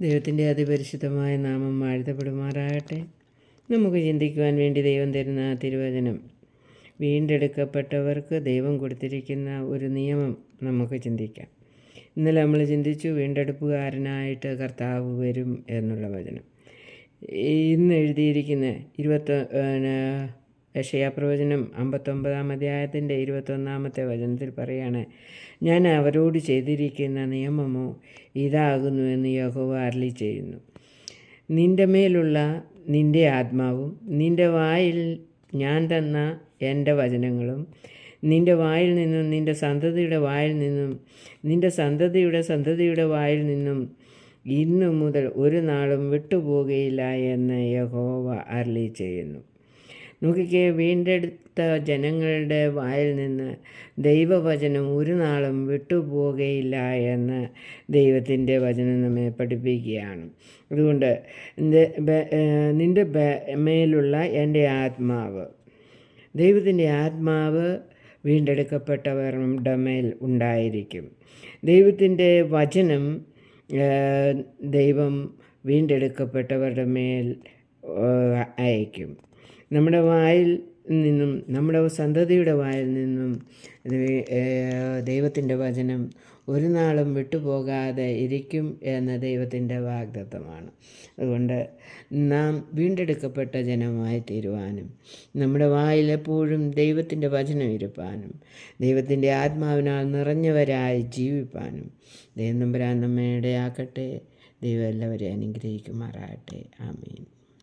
ദൈവത്തിന്റെ അതിപരിശുദ്ധമായ നാമം വാഴ്ത്തപ്പെടുമാറാകട്ടെ നമുക്ക് ചിന്തിക്കുവാൻ വേണ്ടി ദൈവം തരുന്ന തിരുവചനം. വീണ്ടെടുക്കപ്പെട്ടവർക്ക് ദൈവം കൊടുത്തിരിക്കുന്ന ഒരു നിയമം നമുക്ക് ചിന്തിക്കാം. ഇന്നലെ നമ്മൾ ചിന്തിച്ചു വീണ്ടെടുപ്പുകാരനായിട്ട് കർത്താവ് വരും എന്നുള്ള വചനം. ഇന്ന് എഴുതിയിരിക്കുന്ന ഇരുപത്തി യഷയാപ്രവചനം അമ്പത്തൊമ്പതാം അധ്യായത്തിന്റെ ഇരുപത്തൊന്നാമത്തെ വചനത്തിൽ പറയാണ് ഞാൻ അവരോട് ചെയ്തിരിക്കുന്ന നിയമമോ ഇതാകുന്നു എന്ന് യഹോവ അരളി ചെയ്യുന്നു. നിന്റെ മേലുള്ള നിന്റെ ആത്മാവും നിന്റെ വായിൽ ഞാൻ തന്ന എന്റെ വചനങ്ങളും നിന്റെ വായിൽ നിന്നും നിന്റെ സന്തതിയുടെ വായിൽ നിന്നും നിന്റെ സന്തതിയുടെ സന്തതിയുടെ വായിൽ നിന്നും ഇന്നു മുതൽ ഒരു നാളും വിട്ടുപോകുകയില്ല എന്ന് യഹോവ അരളി ചെയ്യുന്നു. നോക്കിക്കേ വീണ്ടെടുത്ത ജനങ്ങളുടെ വായിൽ നിന്ന് ദൈവവചനം ഒരു നാളും വിട്ടുപോകുകയില്ല എന്ന് ദൈവത്തിന്റെ വചനം നമ്മെ പഠിപ്പിക്കുകയാണ്. അതുകൊണ്ട് നിന്റെ മേലുള്ള എന്റെ ആത്മാവ് ദൈവത്തിന്റെ ആത്മാവ് വീണ്ടെടുക്കപ്പെട്ടവരുടെ മേൽ ഉണ്ടായിരിക്കും. ദൈവത്തിന്റെ വചനം ദൈവം വീണ്ടെടുക്കപ്പെട്ടവരുടെ മേൽ അയക്കും നമ്മുടെ വായിൽ നിന്നും നമ്മുടെ സന്തതിയുടെ വായിൽ നിന്നും ദൈവത്തിന്റെ വചനം ഒരു നാളും വിട്ടുപോകാതെ ഇരിക്കും എന്ന ദൈവത്തിന്റെ വാഗ്ദത്തമാണ്. അതുകൊണ്ട് നാം വീണ്ടെടുക്കപ്പെട്ട ജനമായി തീരുവാനും നമ്മുടെ വായിലെപ്പോഴും ദൈവത്തിന്റെ വചനം ഇരുപ്പാനും ദൈവത്തിന്റെ ആത്മാവിനാൽ നിറഞ്ഞവരായി ജീവിപ്പാനും ദൈവം നമ്പരാൻ നമ്മയുടെ ആക്കട്ടെ ദൈവം എല്ലാവരെയും അനുഗ്രഹിക്കുമാറാകട്ടെ. ആമീൻ.